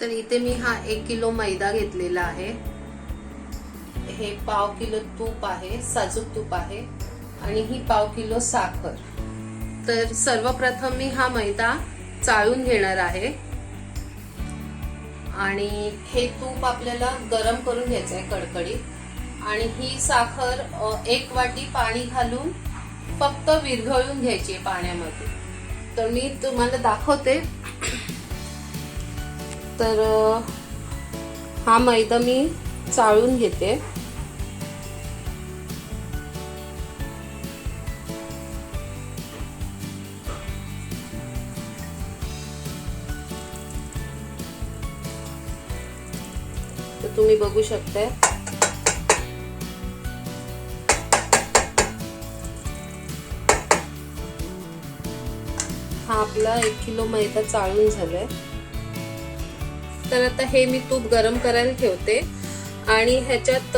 तर इथे मी हा एक किलो मैदा घेतलेला आहे. हे पाव किलो तूप आहे साजूक तूप आहे आणि ही पाव किलो साखर. तर सर्वप्रथम मी हा मैदा चाळून घेणार आहे. आणि हे तूप आपल्याला गरम करून घ्यायचं आहे कडकडीत. आणि ही साखर एक वाटी पाणी घालून फक्त विरघळून घ्यायची पाण्यामध्ये. तर मी तुम्हाला दाखवते. तर हा मैदा मी चाळून घेते. तर तुम्ही बघू शकताय. आपला एक किलो मैदा चाळून झालाय. तर आता हे मी तूप गरम करायला ठेवते. आणि ह्याच्यात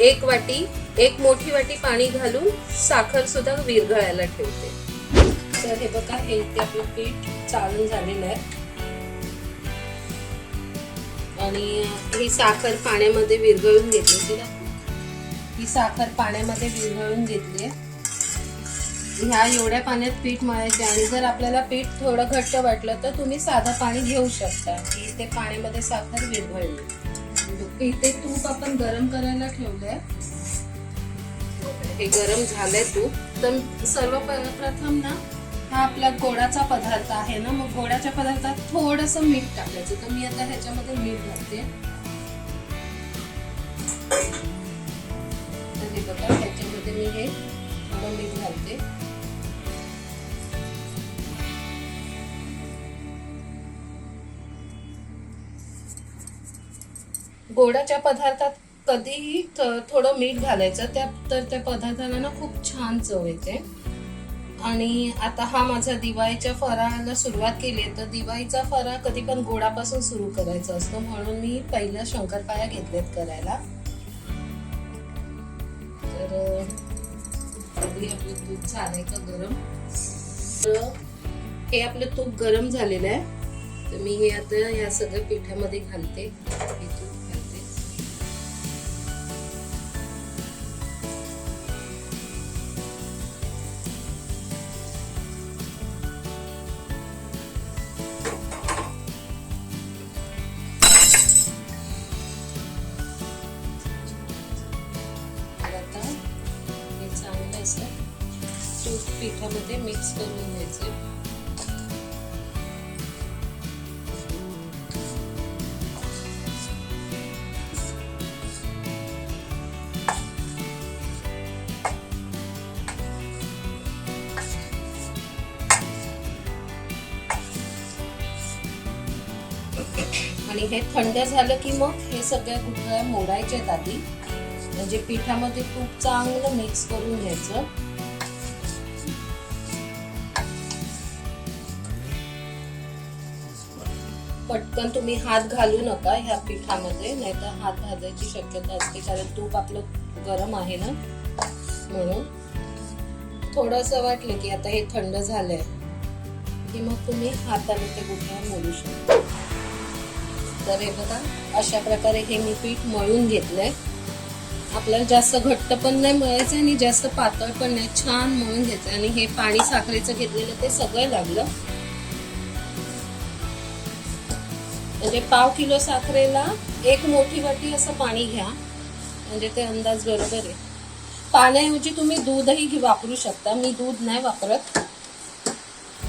एक वाटी एक मोठी वाटी पाणी घालून साखर सुद्धा विरघळायला ठेवते. तर हे बघा हे इथे आपलं पीठ चालून झालेलं आहे. आणि ही साखर पाण्यामध्ये विरघळून घेतली. ना ही साखर पाण्यामध्ये विरघळून घेतली आहे. ह्या एवढ्या पाण्यात पीठ मळायचे आणि जर आपल्याला पीठ थोडं घट्ट वाटलं तर तुम्ही साधं पाणी घेऊ शकता. की ते पाण्यामध्ये साखर विरघळली. इथे तूप आपण गरम करायला ठेवलंय. हे गरम झालंय तूप. तर सर्वप्रथम ना हा आपला गोडाचा पदार्थ आहे ना. मग गोडाच्या पदार्थात थोडस मीठ टाकायचं. तर मी आता ह्याच्यामध्ये मीठ घालते. तर हे बघा ह्याच्यामध्ये मी हे थोडं मीठ घालते. गोडाच्या पदार्थात कधीही थ- थोडं मीठ घालायचं त्या तर त्या पदार्थाला ना खूप छान चव येते. आणि आता हा माझा दिवाळीच्या फराळाला सुरुवात केली आहे. तर दिवाळीचा फराळ कधी पण गोडापासून सुरू करायचा असतो. म्हणून मी पहिल्या शंकरपाया घेतलेत करायला. तर अं, आपलं तूप झालंय का गरम? तर हे आपलं तूप गरम झालेलं आहे. तर मी हे आता या सगळ्या पिठामध्ये घालते. मिक्स करून घ्यायचे आणि हे थंड झालं की मग हे सगळ्या गुठळ्या मोडायच्या आधी? म्हणजे पिठामध्ये तूप चांगलं मिक्स करून घ्यायचं. पटकन तुम्ही हात घालू नका ह्या पिठामध्ये नाहीतर हात भाजायची शक्यता असते कारण तूप आपलं गरम आहे ना? म्हणून. थोडस वाटलं की आता हे थंड झालंय. की मग तुम्ही हाताने ते गुठळ्या मोडू शकता. तर हे बघा अशा प्रकारे हे मी पीठ मळून घेतलंय. आपल्याला जास्त घट्ट पण नाही मळायचं आणि जास्त पातळ पण नाही छान मळून घ्यायचं आणि हे पाणी साखरेचं घेतलेलं ते सगळं लागलं. म्हणजे पाव किलो साखरेला एक मोठी वाटी असं पाणी घ्या. म्हणजे ते अंदाज बरोबर आहे. पाण्याऐवजी तुम्ही दूधही घे- वापरू शकता. मी दूध नाही वापरत.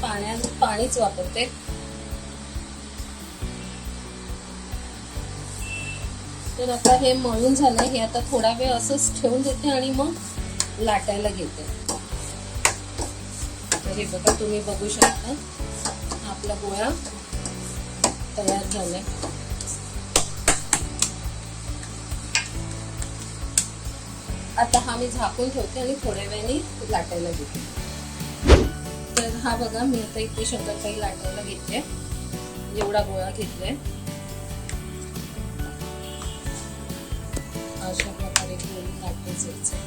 पाण्यात पाणीच वापरते. तर आता हे मळून झालंय. हे आता थोडा वेळ असंच ठेवून देते आणि मग लाटायला घेते. तर हे बघा तुम्ही बघू शकता. आपला गोळा. तयार झाले. आता हा मी झाकून ठेवते आणि थोड्या वेळाने लाटायला घेते. तर हा बघा मी आता इथे शंकरपाई लाटायला घेते एवढा गोळा घेतलाय. अशा प्रकारे गोळी लाटून जायचं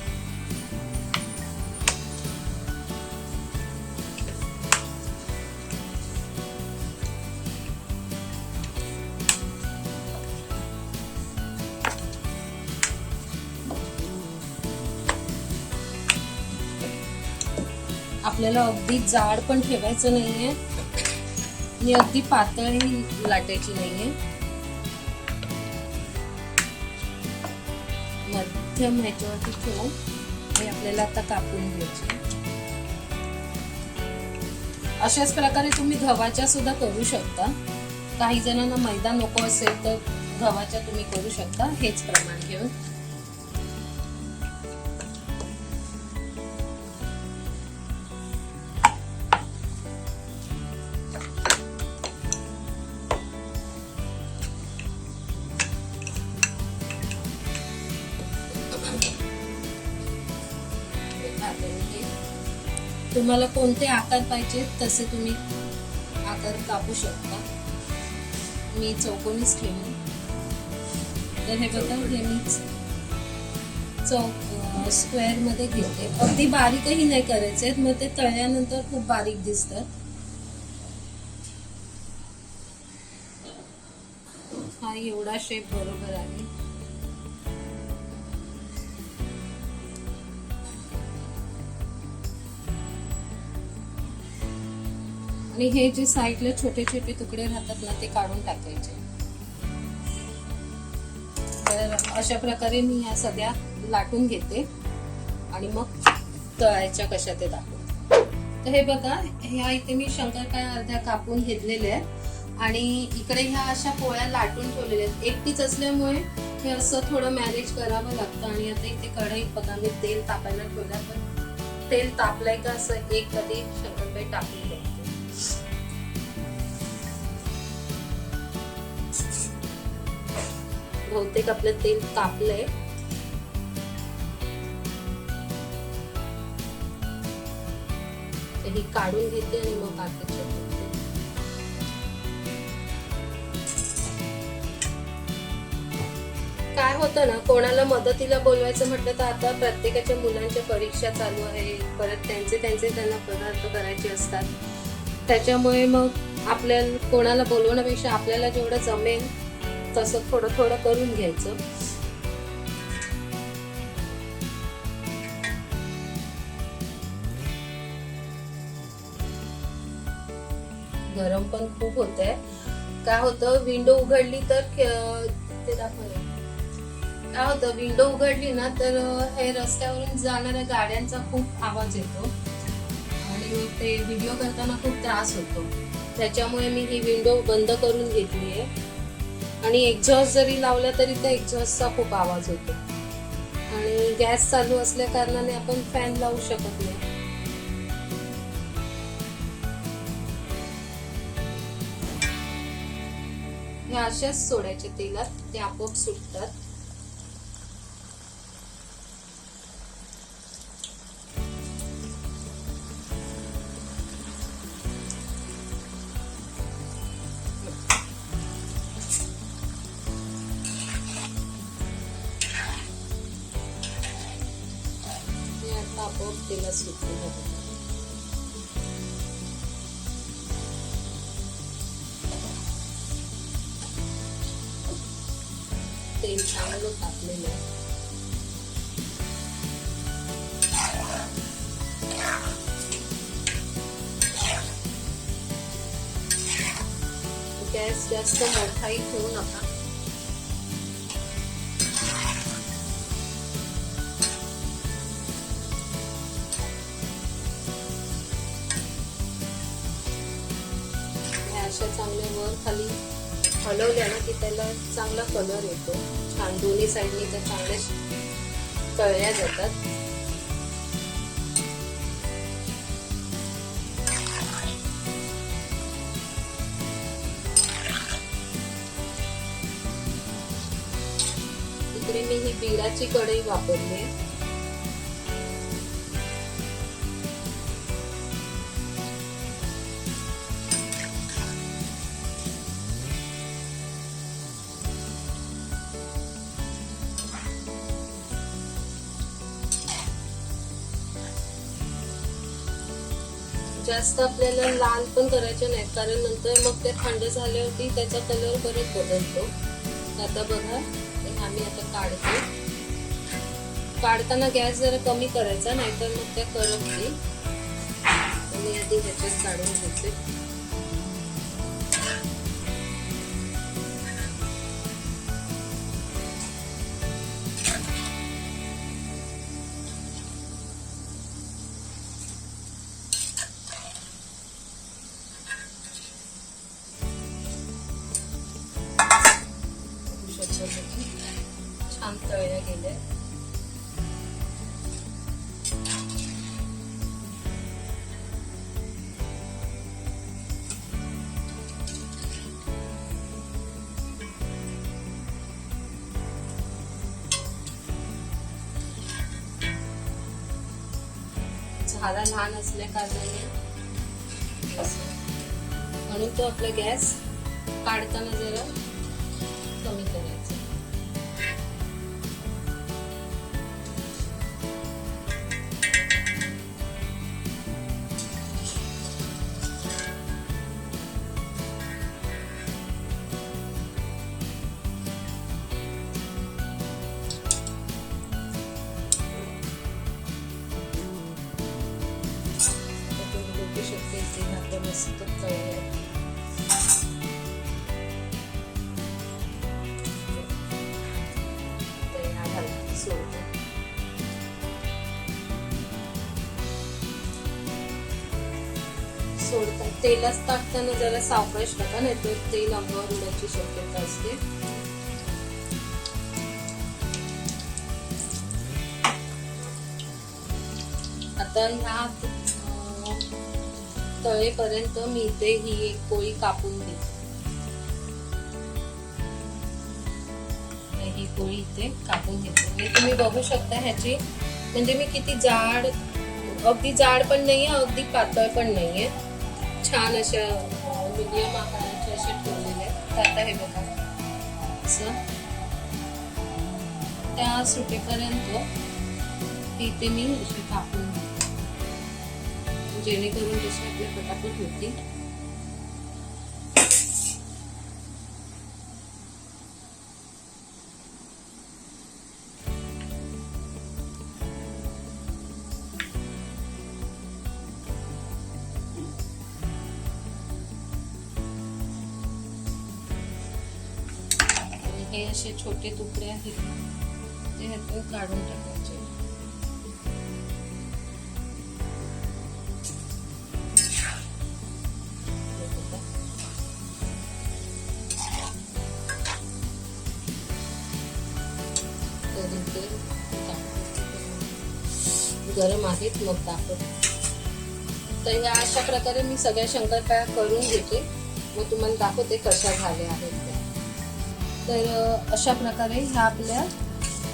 आपल्याला अगदी जाड पण ठेवायचं नाहीये. आणि अगदी पातळही लाटायची नाहीये. मध्यम ह्याच्यावरती ठेवून हे आपल्याला आता कापून घ्यायचे. अशाच प्रकारे तुम्ही गव्हाच्या सुद्धा करू शकता. काही जणांना मैदा नको असेल तर गव्हाच्या तुम्ही करू शकता. हेच प्रमाण घेऊन. तुम्हाला कोणते आकार पाहिजे तसे तुम्ही आकार कापू शकता. मी चौकोनीच ठेवून तर हे बघा हे मी चौक स्क्वेअरमध्ये घेते. अगदी बारीकही नाही करायचे मग ते तळल्यानंतर खूप बारीक दिसतात. हा एवढा शेप बरोबर आहे. आणि हे जे साईडला छोटे छोटे तुकडे राहतात ना ते काढून टाकायचे. तर अशा प्रकारे मी या सगळ्या लाटून घेते आणि मग तळायच्या कशा ते दाखवते. तर हे बघा ह्या इथे मी शंकरकाय अर्ध्या कापून घेतलेल्या आहेत. आणि इकडे ह्या अशा पोळ्या लाटून ठेवलेल्या आहेत. एकटीच असल्यामुळे हे असं थोडं मॅनेज करावं लागतं आणि आता इथे कढईत बघा मी तेल तापायला ठेवलं तर तेल तापलंय का असं एक कधी शंकरपाळी टाकून बहुतेक आपलं तेल तापलंय. ही काढून घेते आणि मग बाकीचे काय होतं ना कोणाला मदतीला बोलवायचं म्हटलं तर आता प्रत्येकाच्या मुलांच्या परीक्षा चालू आहे परत त्यांचे त्यांचे त्यांना पदार्थ करायचे असतात. त्याच्यामुळे मग आपल्याला कोणाला बोलवण्यापेक्षा आपल्याला जेवढं जमेल तसं थोडं थोडं करून घ्यायचं. गरम पण खूप होत आहे काय होतं विंडो उघडली तर ते दाखवलं काय होतं विंडो उघडली ना तर हे रस्त्यावरून जाणाऱ्या गाड्यांचा खूप आवाज येतो. आणि ते व्हिडिओ करताना खूप त्रास होतो. त्याच्यामुळे मी ही विंडो बंद करून घेतली आहे आणि एक्झॉस्ट जरी लावला तरी त्या एक्झॉस्टचा खूप आवाज होतो. आणि गॅस चालू असल्या कारणाने आपण फॅन लावू शकत नाही. हे अशाच सोड्याच्या तेलात ते आपोआप सुटतात. आता आपोआप तेलात सुटले जातात तेल चांगलं तापलेलं आहे. गॅस जास्त मोठाही ठेवू नका. हलवल्या ना की त्याला चांगला कलर येतो. छान दोन्ही साईडनी त्या चांगल्या तळल्या जातात. इकडे मी ही बिराची कढई वापरली आहे. जास्त आपल्याला लाल पण करायचे नाहीत कारण नंतर मग ते थंड झाल्यावरती त्याचा कलर परत बदलतो. आता बघा आम्ही आता काढतो. काढताना गॅस जरा कमी करायचा नाहीतर मग त्या करपते ह्याच्यात काढून घेते. झाला लहान असल्या कारणाने. म्हणून तो आपला गॅस काढताना जरा सोडतात. तेलात टाकताना जरा सावकाश टाका नाही तर तेल अंगावर उडायची शक्यता असते. आता ह्या तळेपर्यंत मी इथे ही एक पोळी कापून घेते. ही पोळी इथे कापून घेते. म्हणजे तुम्ही बघू शकता ह्याची म्हणजे मी किती जाड अगदी जाड पण नाहीये अगदी पातळ पण नाहीये. छान अशा मिडियम आकाराच्या अशा ठेवलेले आहेत तर आता हे बघा. असं. त्या सुटेपर्यंत इथे मी अशी कापून जेणेकरून जशी आपल्या पटापट होती. काही असे छोटे तुकडे आहेत ते ह्यातून काढून टाकायचे. गरम आहेत मग दाखवते तर ह्या अशा प्रकारे मी सगळ्या शंकरपाळ्या करून घेते. मग तुम्हाला दाखवते कशा झाल्या आहेत तर अशा प्रकारे ह्या आपल्या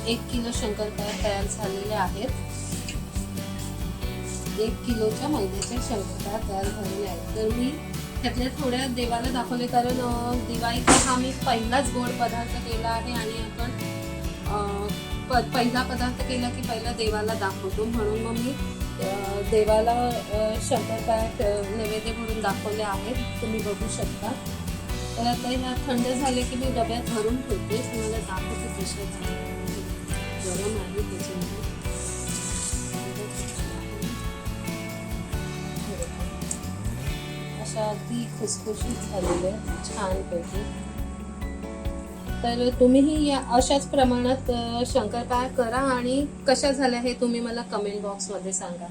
एक किलो शंकरपाळ्या तयार झालेल्या आहेत. एक किलोच्या मैद्याच्या शंकरपाळ्या तयार झालेल्या आहेत. तर मी त्यातल्या थोड्या देवाला दाखवले कारण दिवाळीचा हा मी पहिलाच गोड पदार्थ केला आहे आणि आपण प- पहिला पदार्थ केला की पहिला देवाला दाखवतो. म्हणून मग मी देवाला शंकरपाळ शंकरपाळ्या नैवेद्य म्हणून दाखवले आहेत. तुम्ही बघू शकता. तर आता ह्या थंड झाले की मी डब्यात भरून ठेवते. तुम्हाला दाखवते कशा गरम आहे त्याच्यामध्ये अशा अगदी खुसखुशीत झालेल्या छानपैकी. तर तुम्हीही या अशाच प्रमाणात शंकरपाळ शंकरपाळ्या करा आणि कशा झाल्या हे तुम्ही मला कमेंट बॉक्समध्ये सांगा.